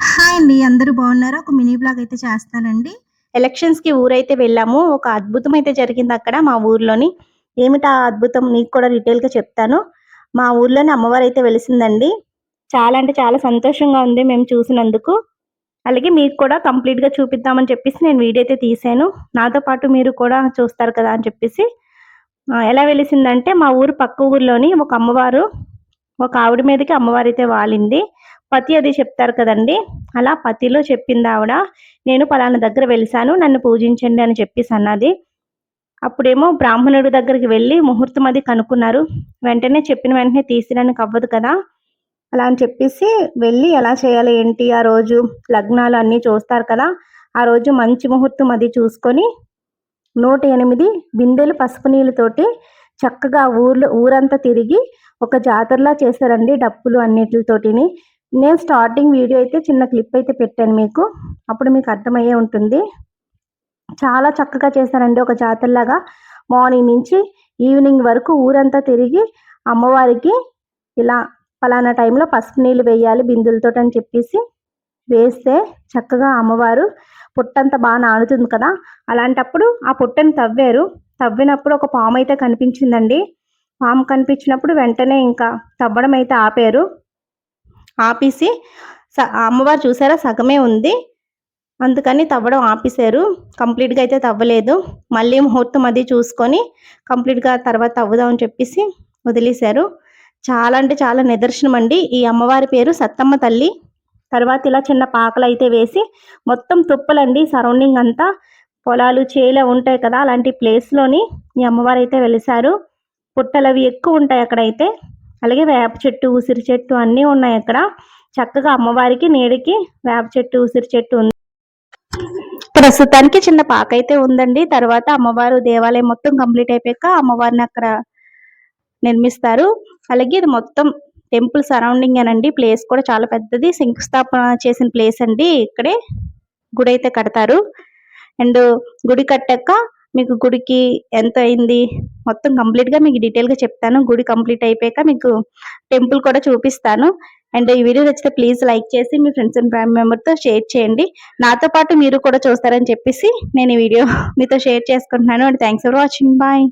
Hi అండి అందరూ బాగున్నారా? ఒక మినీ బ్లాగ్ అయితే చేస్తానండి. ఎలక్షన్స్కి ఊరైతే వెళ్ళాము. ఒక అద్భుతం అయితే జరిగింది అక్కడ మా ఊర్లోని. ఏమిటా అద్భుతం? నీకు కూడా డీటెయిల్గా చెప్తాను. మా ఊర్లోని అమ్మవారు అయితే వెలిసిందండి. చాలా అంటే చాలా సంతోషంగా ఉంది మేము చూసినందుకు. అలాగే మీకు కూడా కంప్లీట్గా చూపిద్దామని చెప్పేసి నేను వీడియో అయితే తీసాను నాతో పాటు మీరు కూడా చూస్తారు కదా అని చెప్పేసి. ఎలా వెలిసిందంటే మా ఊరు పక్క ఊర్లోని ఒక అమ్మవారు ఒక ఆవిడ మీదకి అమ్మవారు అయితే వాలింది. పతి అది చెప్తారు కదండి. అలా పతిలో చెప్పింది ఆవిడ నేను పలానా దగ్గర వెలిసాను నన్ను పూజించండి అని చెప్పేసి అన్నది. అప్పుడేమో బ్రాహ్మణుడి దగ్గరికి వెళ్ళి ముహూర్తం అది కనుక్కున్నారు. వెంటనే చెప్పిన వెంటనే తీసిరానికి అవ్వదు కదా. అలా అని చెప్పేసి వెళ్ళి ఎలా చేయాలి ఏంటి ఆ రోజు లగ్నాలు అన్నీ చూస్తారు కదా. ఆ రోజు మంచి ముహూర్తం అది చూసుకొని నూట ఎనిమిది బిందెలు పసుపు నీళ్ళతోటి చక్కగా ఊర్లో ఊరంతా తిరిగి ఒక జాతరలా చేశారండి డప్పులు అన్నిటితోటిని. నేను స్టార్టింగ్ వీడియో అయితే చిన్న క్లిప్ అయితే పెట్టాను మీకు. అప్పుడు మీకు అర్థమయ్యే ఉంటుంది. చాలా చక్కగా చేశానండి ఒక జాతరలాగా. మార్నింగ్ నుంచి ఈవినింగ్ వరకు ఊరంతా తిరిగి అమ్మవారికి ఇలా ఫలానా టైంలో పసుపు నీళ్ళు వేయాలి బిందులతో అని చెప్పేసి వేస్తే చక్కగా అమ్మవారు పుట్టంతా బాగా నానుతుంది కదా. అలాంటప్పుడు ఆ పుట్టని తవ్వారు. తవ్వినప్పుడు ఒక పాము అయితే కనిపించిందండి. పాము కనిపించినప్పుడు వెంటనే ఇంకా తవ్వడం అయితే ఆపారు. ఆపేసి స- ఆ అమ్మవారు చూసారా? సగమే ఉంది. అందుకని తవ్వడం ఆపేశారు. కంప్లీట్గా అయితే తవ్వలేదు. మళ్ళీ ముహూర్తం అది చూసుకొని కంప్లీట్గా తర్వాత తవ్వుదామని చెప్పేసి వదిలేశారు. చాలా అంటే చాలా నిదర్శనం అండి. ఈ అమ్మవారి పేరు సత్తమ్మ తల్లి. తర్వాత ఇలా చిన్న పాకలు అయితే వేసి మొత్తం తుప్పలండి. సరౌండింగ్ అంతా పొలాలు చేల ఉంటాయి కదా అలాంటి ప్లేస్లోని ఈ అమ్మవారు అయితే వెలిసారు పుట్టలు అవి ఎక్కువ ఉంటాయి అక్కడైతే. అలాగే వేప చెట్టు ఉసిరి చెట్టు అన్నీ ఉన్నాయి అక్కడ. చక్కగా అమ్మవారికి నీడకి వేప చెట్టు ఉసిరి చెట్టు ఉంది. ప్రస్తుతానికి చిన్న పాక అయితే ఉందండి. తర్వాత అమ్మవారు దేవాలయం మొత్తం కంప్లీట్ అయిపోయాక అమ్మవారిని అక్కడ నిర్మిస్తారు. అలాగే ఇది మొత్తం టెంపుల్ సరౌండింగ్ అనండి ప్లేస్ కూడా చాలా పెద్దది. శంకుస్థాపన చేసిన ప్లేస్ అండి. ఇక్కడే గుడి అయితే కడతారు. అండ్ గుడి కట్టాక మీకు గుడికి ఎంత అయింది? మొత్తం కంప్లీట్గా మీకు డీటెయిల్గా చెప్తాను. గుడి కంప్లీట్ అయిపోయాక మీకు టెంపుల్ కూడా చూపిస్తాను. అండ్ ఈ వీడియో నచ్చితే ప్లీజ్ లైక్ చేసి మీ ఫ్రెండ్స్ అండ్ ఫ్యామిలీ మెంబర్తో షేర్ చేయండి. నాతో పాటు మీరు కూడా చూస్తారని చెప్పేసి నేను ఈ వీడియో మీతో షేర్ చేసుకుంటున్నాను. And thanks for watching bye